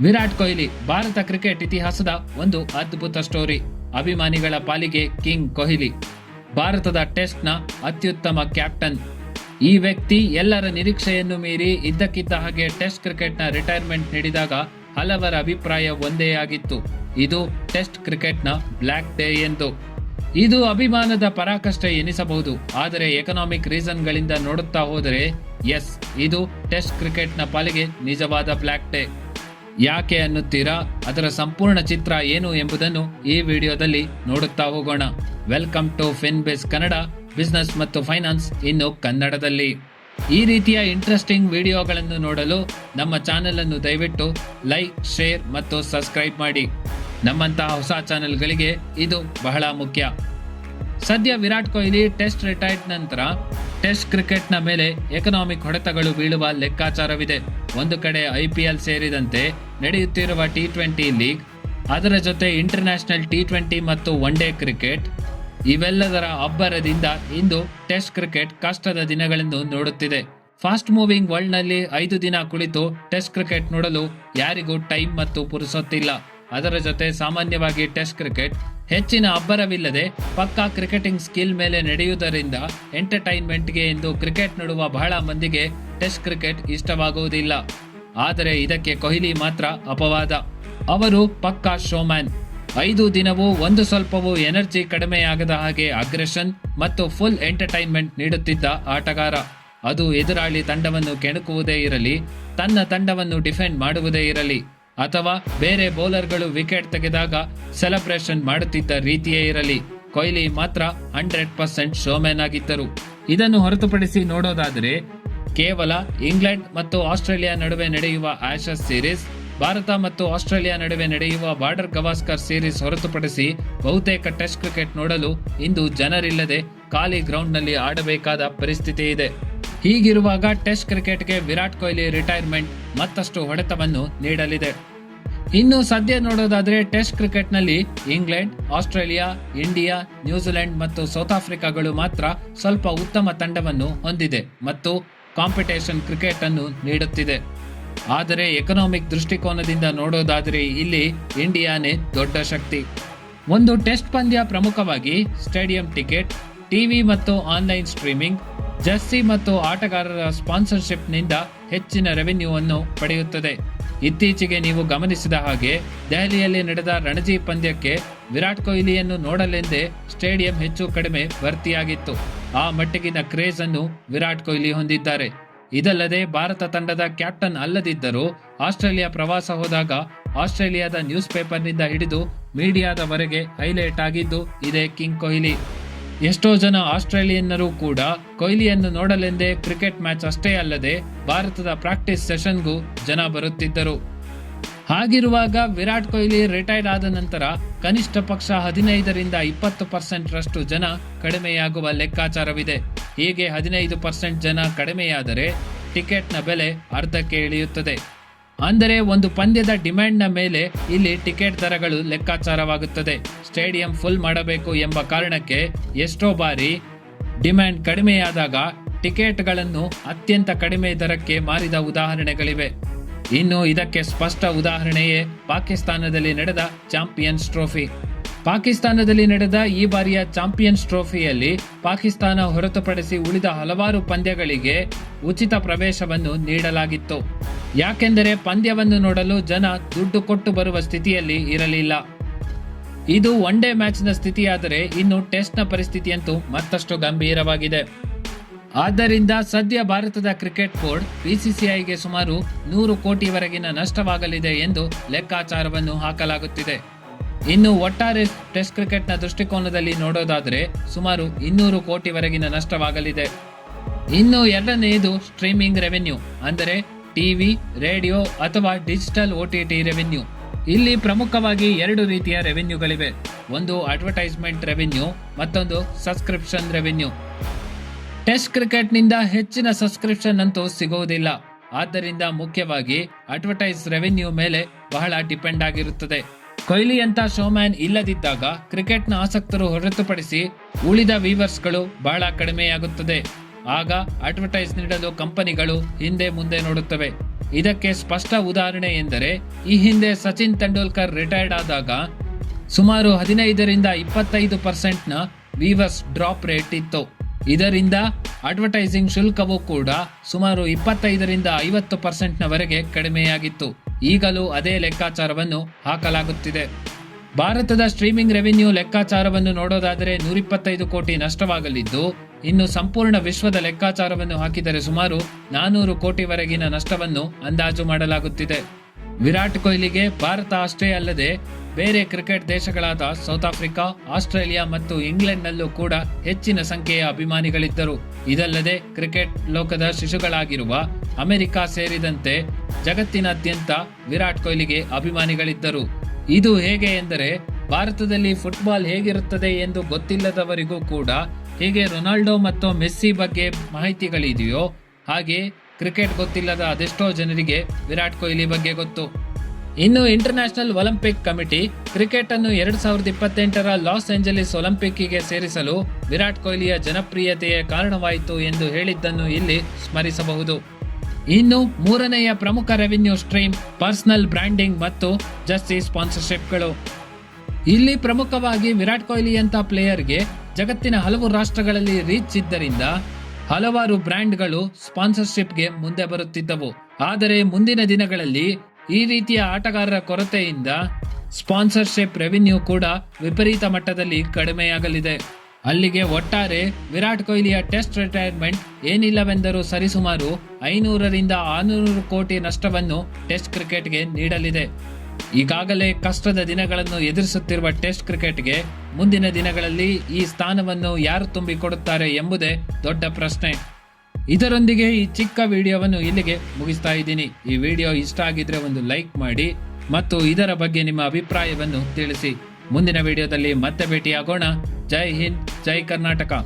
Virat Kohli, Bharat cricket ಇತಿಹಾಸದ ಒಂದು ಅದ್ಭುತ ಸ್ಟೋರಿ. ಅಭಿಮಾನಿಗಳ ಪಾಲಿಗೆ ಕಿಂಗ್ ಕೊಹ್ಲಿ. ಭಾರತದ ಟೆಸ್ಟ್ನ ಅತ್ಯುತ್ತಮ ಕ್ಯಾಪ್ಟನ್. ಈ ವ್ಯಕ್ತಿ ಎಲ್ಲರ ನಿರೀಕ್ಷೆಯನ್ನು ಮೀರಿ ಇದ್ದಕ್ಕಿದ್ದ ಹಾಗೆ ಟೆಸ್ಟ್ ಕ್ರಿಕೆಟ್ನ ರಿಟೈರ್ಮೆಂಟ್ ನೀಡಿದಾಗ ಹಲವರ ಅಭಿಪ್ರಾಯ ಒಂದೇ ಆಗಿತ್ತು. ಇದು ಟೆಸ್ಟ್ ಕ್ರಿಕೆಟ್ನ ಬ್ಲ್ಯಾಕ್ ಡೇ ಎಂದು. ಇದು ಅಭಿಮಾನದ ಪರಾಕಷ್ಟ ಎನಿಸಬಹುದು. ಆದರೆ ಎಕನಾಮಿಕ್ ರೀಸನ್ಗಳಿಂದ ನೋಡುತ್ತಾ ಹೋದರೆ, ಎಸ್, ಇದು ಟೆಸ್ಟ್ ಕ್ರಿಕೆಟ್ನ ಪಾಲಿಗೆ ನಿಜವಾದ ಬ್ಲ್ಯಾಕ್ ಡೇ. ಯಾಕೆ ಅನ್ನುತ್ತೀರಾ? ಅದರ ಸಂಪೂರ್ಣ ಚಿತ್ರ ಏನು ಎಂಬುದನ್ನು ಈ ವಿಡಿಯೋದಲ್ಲಿ ನೋಡುತ್ತಾ ಹೋಗೋಣ. Welcome to fin base Kannada, business ಮತ್ತು ಫೈನಾನ್ಸ್ ಇನ್ನು ಕನ್ನಡದಲ್ಲಿ. ಈ ರೀತಿಯ ಇಂಟ್ರೆಸ್ಟಿಂಗ್ ವಿಡಿಯೋಗಳನ್ನು ನೋಡಲು ನಮ್ಮ ಚಾನೆಲ್ ಅನ್ನು ದಯವಿಟ್ಟು ಲೈಕ್, ಶೇರ್ ಮತ್ತು ಸಬ್ಸ್ಕ್ರೈಬ್ ಮಾಡಿ. ನಮ್ಮಂತಹ ಹೊಸ ಚಾನೆಲ್ಗಳಿಗೆ ಇದು ಬಹಳ ಮುಖ್ಯ. ಸದ್ಯ ವಿರಾಟ್ ಕೊಹ್ಲಿ ಟೆಸ್ಟ್ ರಿಟೈರ್ಡ್ ನಂತರ ಟೆಸ್ಟ್ ಕ್ರಿಕೆಟ್ನ ಮೇಲೆ ಎಕನಾಮಿಕ್ ಹೊಡೆತಗಳು ಬೀಳುವ ಲೆಕ್ಕಾಚಾರವಿದೆ. ಒಂದು ಕಡೆ ಐಪಿಎಲ್ ಸೇರಿದಂತೆ ನಡೆಯುತ್ತಿರುವ ಟಿ ಟ್ವೆಂಟಿ ಲೀಗ್, ಅದರ ಜೊತೆ ಇಂಟರ್ನ್ಯಾಷನಲ್ ಟಿ ಟ್ವೆಂಟಿ ಮತ್ತು ಒನ್ ಡೇ ಕ್ರಿಕೆಟ್, ಇವೆಲ್ಲದರ ಅಬ್ಬರದಿಂದ ಇಂದು ಟೆಸ್ಟ್ ಕ್ರಿಕೆಟ್ ಕಷ್ಟದ ದಿನಗಳೆಂದು ನೋಡುತ್ತಿದೆ. ಫಾಸ್ಟ್ ಮೂವಿಂಗ್ ವರ್ಲ್ಡ್ನಲ್ಲಿ ಐದು ದಿನ ಕುಳಿತು ಟೆಸ್ಟ್ ಕ್ರಿಕೆಟ್ ನೋಡಲು ಯಾರಿಗೂ ಟೈಮ್ ಮತ್ತು ಪುರುಸೊತ್ತಿಲ್ಲ. ಅದರ ಜೊತೆ ಸಾಮಾನ್ಯವಾಗಿ ಟೆಸ್ಟ್ ಕ್ರಿಕೆಟ್ ಹೆಚ್ಚಿನ ಅಬ್ಬರವಿಲ್ಲದೆ ಪಕ್ಕಾ ಕ್ರಿಕೆಟಿಂಗ್ ಸ್ಕಿಲ್ ಮೇಲೆ ನಡೆಯುವುದರಿಂದ ಎಂಟರ್ಟೈನ್ಮೆಂಟ್ಗೆ ಎಂದು ಕ್ರಿಕೆಟ್ ನೋಡುವ ಬಹಳ ಮಂದಿಗೆ ಟೆಸ್ಟ್ ಕ್ರಿಕೆಟ್ ಇಷ್ಟವಾಗುವುದಿಲ್ಲ. ಆದರೆ ಇದಕ್ಕೆ ಕೊಹ್ಲಿ ಮಾತ್ರ ಅಪವಾದ. ಅವರು ಪಕ್ಕಾ ಶೋಮ್ಯಾನ್ ಐದು ದಿನವೂ ಒಂದು ಸ್ವಲ್ಪವೂ ಎನರ್ಜಿ ಕಡಿಮೆಯಾಗದ ಹಾಗೆ ಅಗ್ರೆಷನ್ ಮತ್ತು ಫುಲ್ ಎಂಟರ್ಟೈನ್ಮೆಂಟ್ ನೀಡುತ್ತಿದ್ದ ಆಟಗಾರ. ಅದು ಎದುರಾಳಿ ತಂಡವನ್ನು ಕೆಣಕುವುದೇ ಇರಲಿ, ತನ್ನ ತಂಡವನ್ನು ಡಿಫೆಂಡ್ ಮಾಡುವುದೇ ಇರಲಿ. ಅಥವಾ ಬೇರೆ ಬೌಲರ್ಗಳು ವಿಕೆಟ್ ತೆಗೆದಾಗ ಸೆಲೆಬ್ರೇಷನ್ ಮಾಡುತ್ತಿದ್ದ ರೀತಿಯೇ ಇರಲಿ. ಕೊಹ್ಲಿ ಮಾತ್ರ ಹಂಡ್ರೆಡ್ ಪರ್ಸೆಂಟ್ ಶೋಮ್ಯಾನ್ ಆಗಿದ್ದರು. ಇದನ್ನು ಹೊರತುಪಡಿಸಿ ನೋಡೋದಾದರೆ, ಕೇವಲ ಇಂಗ್ಲೆಂಡ್ ಮತ್ತು ಆಸ್ಟ್ರೇಲಿಯಾ ನಡುವೆ ನಡೆಯುವ ಆಶಸ್ ಸೀರೀಸ್, ಭಾರತ ಮತ್ತು ಆಸ್ಟ್ರೇಲಿಯಾ ನಡುವೆ ನಡೆಯುವ ಬಾರ್ಡರ್ ಗವಾಸ್ಕರ್ ಸೀರೀಸ್ ಹೊರತುಪಡಿಸಿ ಬಹುತೇಕ ಟೆಸ್ಟ್ ಕ್ರಿಕೆಟ್ ನೋಡಲು ಇಂದು ಜನರಿಲ್ಲದೆ ಖಾಲಿ ಗ್ರೌಂಡ್ನಲ್ಲಿ ಆಡಬೇಕಾದ ಪರಿಸ್ಥಿತಿ ಇದೆ ಹೀಗಿರುವಾಗ ಟೆಸ್ಟ್ ಕ್ರಿಕೆಟ್ಗೆ ವಿರಾಟ್ ಕೊಹ್ಲಿ ರಿಟೈರ್ಮೆಂಟ್ ಮತ್ತಷ್ಟು ಹೊಡೆತವನ್ನು ನೀಡಲಿದೆ. ಇನ್ನು ಸದ್ಯ ನೋಡೋದಾದ್ರೆ ಟೆಸ್ಟ್ ಕ್ರಿಕೆಟ್ನಲ್ಲಿ England, Australia, India, New Zealand ಮತ್ತು ಸೌತ್ ಆಫ್ರಿಕಾಗಳು ಮಾತ್ರ ಸ್ವಲ್ಪ ಉತ್ತಮ ತಂಡವನ್ನು ಹೊಂದಿದೆ ಮತ್ತು ಕಾಂಪಿಟೇಷನ್ ಕ್ರಿಕೆಟ್ ಅನ್ನು ನೀಡುತ್ತಿದೆ. ಆದರೆ ಎಕನಾಮಿಕ್ ದೃಷ್ಟಿಕೋನದಿಂದ ನೋಡೋದಾದರೆ ಇಲ್ಲಿ ಇಂಡಿಯಾನೇ ದೊಡ್ಡ ಶಕ್ತಿ. ಒಂದು ಟೆಸ್ಟ್ ಪಂದ್ಯ ಪ್ರಮುಖವಾಗಿ ಸ್ಟೇಡಿಯಂ ಟಿಕೆಟ್, ಟಿವಿ ಮತ್ತು ಆನ್ಲೈನ್ ಸ್ಟ್ರೀಮಿಂಗ್ ಜರ್ಸಿ ಮತ್ತು ಆಟಗಾರರ ಸ್ಪಾನ್ಸರ್ಶಿಪ್ನಿಂದ ಹೆಚ್ಚಿನ ರೆವೆನ್ಯೂವನ್ನು ಪಡೆಯುತ್ತದೆ. ಇತ್ತೀಚೆಗೆ ನೀವು ಗಮನಿಸಿದ ಹಾಗೆ, ದೆಹಲಿಯಲ್ಲಿ ನಡೆದ ರಣಜಿ ಪಂದ್ಯಕ್ಕೆ ವಿರಾಟ್ ಕೊಹ್ಲಿಯನ್ನು ನೋಡಲೆಂದೇ ಸ್ಟೇಡಿಯಂ ಹೆಚ್ಚು ಕಡಿಮೆ ಭರ್ತಿಯಾಗಿತ್ತು. ಆ ಮಟ್ಟಿಗಿನ ಕ್ರೇಜ್ ಅನ್ನು ವಿರಾಟ್ ಕೊಹ್ಲಿ ಹೊಂದಿದ್ದಾರೆ. ಇದಲ್ಲದೆ ಭಾರತ ತಂಡದ ಕ್ಯಾಪ್ಟನ್ ಅಲ್ಲದಿದ್ದರೂ ಆಸ್ಟ್ರೇಲಿಯಾ ಪ್ರವಾಸ ಹೋದಾಗ ಆಸ್ಟ್ರೇಲಿಯಾದ ನ್ಯೂಸ್ ಪೇಪರ್ನಿಂದ ಹಿಡಿದು ಮೀಡಿಯಾದವರೆಗೆ ಹೈಲೈಟ್ ಆಗಿದ್ದು ಇದೇ ಕಿಂಗ್ ಕೊಹ್ಲಿ. ಎಷ್ಟೋ ಜನ ಆಸ್ಟ್ರೇಲಿಯನ್ನರು ಕೂಡ ಕೊಹ್ಲಿಯನ್ನು ನೋಡಲೆಂದೇ ಕ್ರಿಕೆಟ್ ಮ್ಯಾಚ್ ಅಷ್ಟೇ ಅಲ್ಲದೆ ಭಾರತದ ಪ್ರಾಕ್ಟೀಸ್ ಸೆಷನ್ಗೂ ಜನ ಬರುತ್ತಿದ್ದರು. ಹಾಗಿರುವಾಗ ವಿರಾಟ್ ಕೊಹ್ಲಿ ರಿಟೈರ್ಡ್ ಆದ ನಂತರ ಕನಿಷ್ಠ ಪಕ್ಷ ಹದಿನೈದರಿಂದ ಇಪ್ಪತ್ತು ಪರ್ಸೆಂಟ್ ರಷ್ಟು ಜನ ಕಡಿಮೆಯಾಗುವ ಲೆಕ್ಕಾಚಾರವಿದೆ. ಹೀಗೆ ಹದಿನೈದು ಪರ್ಸೆಂಟ್ ಜನ ಕಡಿಮೆಯಾದರೆ ಟಿಕೆಟ್ನ ಬೆಲೆ ಅರ್ಧಕ್ಕೆ ಇಳಿಯುತ್ತದೆ. ಅಂದರೆ ಒಂದು ಪಂದ್ಯದ ಡಿಮ್ಯಾಂಡ್ನ ಮೇಲೆ ಇಲ್ಲಿ ಟಿಕೆಟ್ ದರಗಳು ಲೆಕ್ಕಾಚಾರವಾಗುತ್ತದೆ. ಸ್ಟೇಡಿಯಂ ಫುಲ್ ಮಾಡಬೇಕು ಎಂಬ ಕಾರಣಕ್ಕೆ ಎಷ್ಟೋ ಬಾರಿ ಡಿಮ್ಯಾಂಡ್ ಕಡಿಮೆಯಾದಾಗ ಟಿಕೆಟ್ಗಳನ್ನು ಅತ್ಯಂತ ಕಡಿಮೆ ದರಕ್ಕೆ ಮಾರಿದ ಉದಾಹರಣೆಗಳಿವೆ. ಇನ್ನು ಇದಕ್ಕೆ ಸ್ಪಷ್ಟ ಉದಾಹರಣೆಯೇ ಪಾಕಿಸ್ತಾನದಲ್ಲಿ ನಡೆದ ಚಾಂಪಿಯನ್ಸ್ ಟ್ರೋಫಿ. ಪಾಕಿಸ್ತಾನದಲ್ಲಿ ನಡೆದ ಈ ಬಾರಿಯ ಚಾಂಪಿಯನ್ಸ್ ಟ್ರೋಫಿಯಲ್ಲಿ ಪಾಕಿಸ್ತಾನ ಹೊರತುಪಡಿಸಿ ಉಳಿದ ಹಲವಾರು ಪಂದ್ಯಗಳಿಗೆ ಉಚಿತ ಪ್ರವೇಶವನ್ನು ನೀಡಲಾಗಿತ್ತು. ಯಾಕೆಂದರೆ ಪಂದ್ಯವನ್ನು ನೋಡಲು ಜನ ದುಡ್ಡು ಕೊಟ್ಟು ಬರುವ ಸ್ಥಿತಿಯಲ್ಲಿ ಇರಲಿಲ್ಲ. ಇದು ಒನ್ ಡೇ ಮ್ಯಾಚ್ನ ಸ್ಥಿತಿಯಾದರೆ ಇನ್ನು ಟೆಸ್ಟ್ನ ಪರಿಸ್ಥಿತಿಯಂತೂ ಮತ್ತಷ್ಟು ಗಂಭೀರವಾಗಿದೆ. ಆದ್ದರಿಂದ ಸದ್ಯ ಭಾರತದ ಕ್ರಿಕೆಟ್ ಬೋರ್ಡ್ ಬಿಸಿಸಿಐಗೆ ಸುಮಾರು ನೂರು ಕೋಟಿವರೆಗಿನ ನಷ್ಟವಾಗಲಿದೆ ಎಂದು ಲೆಕ್ಕಾಚಾರವನ್ನು ಹಾಕಲಾಗುತ್ತಿದೆ. ಇನ್ನು ಒಟ್ಟಾರೆ ಟೆಸ್ಟ್ ಕ್ರಿಕೆಟ್ನ ದೃಷ್ಟಿಕೋನದಲ್ಲಿ ನೋಡೋದಾದರೆ ಸುಮಾರು ಇನ್ನೂರು ಕೋಟಿವರೆಗಿನ ನಷ್ಟವಾಗಲಿದೆ. ಇನ್ನು ಎರಡನೆಯದು ಸ್ಟ್ರೀಮಿಂಗ್ ರೆವೆನ್ಯೂ, ಅಂದರೆ ಟಿವಿ, ರೇಡಿಯೋ ಅಥವಾ ಡಿಜಿಟಲ್ ಟಿ ರೆವೆನ್ಯೂ ಇಲ್ಲಿ ಪ್ರಮುಖವಾಗಿ ಎರಡು ರೀತಿಯ ರೆವೆನ್ಯೂಗಳಿವೆ ಒಂದು ಅಡ್ವರ್ಟೈಸ್ಮೆಂಟ್ ರೆವೆನ್ಯೂ ಮತ್ತೊಂದು ಸಬ್ಸ್ಕ್ರಿಪ್ಷನ್ ರೆವೆನ್ಯೂ ಟೆಸ್ಟ್ ಕ್ರಿಕೆಟ್ನಿಂದ ಹೆಚ್ಚಿನ ಸಬ್ಸ್ಕ್ರಿಪ್ಷನ್ ಅಂತೂ ಸಿಗುವುದಿಲ್ಲ. ಆದ್ದರಿಂದ ಮುಖ್ಯವಾಗಿ ಅಡ್ವರ್ಟೈಸ್ ರೆವೆನ್ಯೂ ಮೇಲೆ ಬಹಳ ಡಿಪೆಂಡ್ ಆಗಿರುತ್ತದೆ. ಕೊಹ್ಲಿ ಅಂತ ಶೋಮ್ಯಾನ್ ಇಲ್ಲದಿದ್ದಾಗ ಕ್ರಿಕೆಟ್ನ ಆಸಕ್ತರು ಹೊರತುಪಡಿಸಿ ಉಳಿದ ವೀವರ್ಸ್ಗಳು ಬಹಳ ಕಡಿಮೆಯಾಗುತ್ತದೆ. ಆಗ ಅಡ್ವರ್ಟೈಸ್ ನೀಡಲು ಕಂಪನಿಗಳು ಹಿಂದೆ ಮುಂದೆ ನೋಡುತ್ತವೆ. ಇದಕ್ಕೆ ಸ್ಪಷ್ಟ ಉದಾಹರಣೆ ಎಂದರೆ, ಈ ಹಿಂದೆ ಸಚಿನ್ ತೆಂಡೂಲ್ಕರ್ ರಿಟೈರ್ಡ್ ಆದಾಗ ಸುಮಾರು ಹದಿನೈದರಿಂದ ಇಪ್ಪತ್ತೈದು ಪರ್ಸೆಂಟ್ನ ವೀವರ್ಸ್ ಡ್ರಾಪ್ ರೇಟ್ ಇತ್ತು. ಇದರಿಂದ ಅಡ್ವರ್ಟೈಸಿಂಗ್ ಶುಲ್ಕವೂ ಕೂಡ ಸುಮಾರು ಇಪ್ಪತ್ತೈದರಿಂದ ಐವತ್ತು ಪರ್ಸೆಂಟ್ನವರೆಗೆ ಕಡಿಮೆಯಾಗಿತ್ತು. ಈಗಲೂ ಅದೇ ಲೆಕ್ಕಾಚಾರವನ್ನು ಹಾಕಲಾಗುತ್ತಿದೆ. ಭಾರತದ ಸ್ಟ್ರೀಮಿಂಗ್ ರೆವಿನ್ಯೂ ಲೆಕ್ಕಾಚಾರವನ್ನು ನೋಡೋದಾದರೆ ನೂರಿಪ್ಪತ್ತೈದು ಕೋಟಿ ನಷ್ಟವಾಗಲಿದ್ದು, ಇನ್ನು ಸಂಪೂರ್ಣ ವಿಶ್ವದ ಲೆಕ್ಕಾಚಾರವನ್ನು ಹಾಕಿದರೆ ಸುಮಾರು ನಾನೂರು ಕೋಟಿವರೆಗಿನ ನಷ್ಟವನ್ನು ಅಂದಾಜು ಮಾಡಲಾಗುತ್ತಿದೆ. ವಿರಾಟ್ ಕೊಹ್ಲಿಗೆ ಭಾರತ ಅಷ್ಟೇ ಅಲ್ಲದೆ ಬೇರೆ ಕ್ರಿಕೆಟ್ ದೇಶಗಳಾದ ಸೌತ್ ಆಫ್ರಿಕಾ, ಆಸ್ಟ್ರೇಲಿಯಾ ಮತ್ತು ಇಂಗ್ಲೆಂಡ್ನಲ್ಲೂ ಕೂಡ ಹೆಚ್ಚಿನ ಸಂಖ್ಯೆಯ ಅಭಿಮಾನಿಗಳಿದ್ದರು. ಇದಲ್ಲದೆ ಕ್ರಿಕೆಟ್ ಲೋಕದ ಶಿಶುಗಳಾಗಿರುವ ಅಮೆರಿಕ ಸೇರಿದಂತೆ ಜಗತ್ತಿನಾದ್ಯಂತ ವಿರಾಟ್ ಕೊಹ್ಲಿಗೆ ಅಭಿಮಾನಿಗಳಿದ್ದರು. ಇದು ಹೇಗೆ ಎಂದರೆ ಭಾರತದಲ್ಲಿ ಫುಟ್ಬಾಲ್ ಹೇಗಿರುತ್ತದೆ ಎಂದು ಗೊತ್ತಿಲ್ಲದವರಿಗೂ ಕೂಡ ಹೇಗೆ ರೊನಾಲ್ಡೋ ಮತ್ತು ಮೆಸ್ಸಿ ಬಗ್ಗೆ ಮಾಹಿತಿಗಳಿದೆಯೋ ಹಾಗೆ ಕ್ರಿಕೆಟ್ ಗೊತ್ತಿಲ್ಲದ ಅದೆಷ್ಟೋ ಜನರಿಗೆ ವಿರಾಟ್ ಕೊಹ್ಲಿ ಬಗ್ಗೆ ಗೊತ್ತು. ಇನ್ನು ಇಂಟರ್ನ್ಯಾಷನಲ್ ಒಲಿಂಪಿಕ್ ಕಮಿಟಿ ಕ್ರಿಕೆಟ್ ಅನ್ನು ಎರಡ್ ಸಾವಿರದ ಇಪ್ಪತ್ತೆಂಟರ ಲಾಸ್ ಏಂಜಲೀಸ್ ಒಲಿಂಪಿಕ್ಕಿಗೆ ಸೇರಿಸಲು ವಿರಾಟ್ ಕೊಹ್ಲಿಯ ಜನಪ್ರಿಯತೆಯೇ ಕಾರಣವಾಯಿತು ಎಂದು ಹೇಳಿದ್ದನ್ನು ಇಲ್ಲಿ ಸ್ಮರಿಸಬಹುದು. ಇನ್ನು ಮೂರನೆಯ ಪ್ರಮುಖ ರೆವಿನ್ಯೂ ಸ್ಟ್ರೀಮ್ ಪರ್ಸನಲ್ ಬ್ರ್ಯಾಂಡಿಂಗ್ ಮತ್ತು ಜರ್ಸಿ ಸ್ಪಾನ್ಸರ್ಶಿಪ್ಗಳು ಇಲ್ಲಿ ಪ್ರಮುಖವಾಗಿ ವಿರಾಟ್ ಕೊಹ್ಲಿಯಂಥ ಪ್ಲೇಯರ್ಗೆ ಜಗತ್ತಿನ ಹಲವು ರಾಷ್ಟ್ರಗಳಲ್ಲಿ ರೀಚ್ ಇದ್ದರಿಂದ ಹಲವಾರು ಬ್ರ್ಯಾಂಡ್ಗಳು ಸ್ಪಾನ್ಸರ್ಶಿಪ್ಗೆ ಮುಂದೆ ಬರುತ್ತಿದ್ದವು. ಆದರೆ ಮುಂದಿನ ದಿನಗಳಲ್ಲಿ ಈ ರೀತಿಯ ಆಟಗಾರರ ಕೊರತೆಯಿಂದ ಸ್ಪಾನ್ಸರ್ಶಿಪ್ ರೆವಿನ್ಯೂ ಕೂಡ ವಿಪರೀತ ಮಟ್ಟದಲ್ಲಿ ಕಡಿಮೆಯಾಗಲಿದೆ. ಅಲ್ಲಿಗೆ ಒಟ್ಟಾರೆ ವಿರಾಟ್ ಕೊಹ್ಲಿಯ ಟೆಸ್ಟ್ ರಿಟೈರ್ಮೆಂಟ್ ಏನಿಲ್ಲವೆಂದರೂ ಸರಿಸುಮಾರು ಐನೂರರಿಂದ ಆರುನೂರು ಕೋಟಿ ನಷ್ಟವನ್ನು ಟೆಸ್ಟ್ ಕ್ರಿಕೆಟ್ಗೆ ನೀಡಲಿದೆ. ಈಗಾಗಲೇ ಕಷ್ಟದ ದಿನಗಳನ್ನು ಎದುರಿಸುತ್ತಿರುವ ಟೆಸ್ಟ್ ಕ್ರಿಕೆಟ್ಗೆ ಮುಂದಿನ ದಿನಗಳಲ್ಲಿ ಈ ಸ್ಥಾನವನ್ನು ಯಾರು ತುಂಬಿಕೊಡುತ್ತಾರೆ ಎಂಬುದೇ ದೊಡ್ಡ ಪ್ರಶ್ನೆ. ಇದರೊಂದಿಗೆ ಈ ಚಿಕ್ಕ ವಿಡಿಯೋವನ್ನು ಇಲ್ಲಿಗೆ ಮುಗಿಸ್ತಾ ಇದ್ದೀನಿ. ಈ ವಿಡಿಯೋ ಇಷ್ಟ ಆಗಿದ್ರೆ ಒಂದು ಲೈಕ್ ಮಾಡಿ ಮತ್ತು ಇದರ ಬಗ್ಗೆ ನಿಮ್ಮ ಅಭಿಪ್ರಾಯವನ್ನು ತಿಳಿಸಿ. ಮುಂದಿನ ವಿಡಿಯೋದಲ್ಲಿ ಮತ್ತೆ ಭೇಟಿಯಾಗೋಣ. जय हिंद जय कर्नाटका।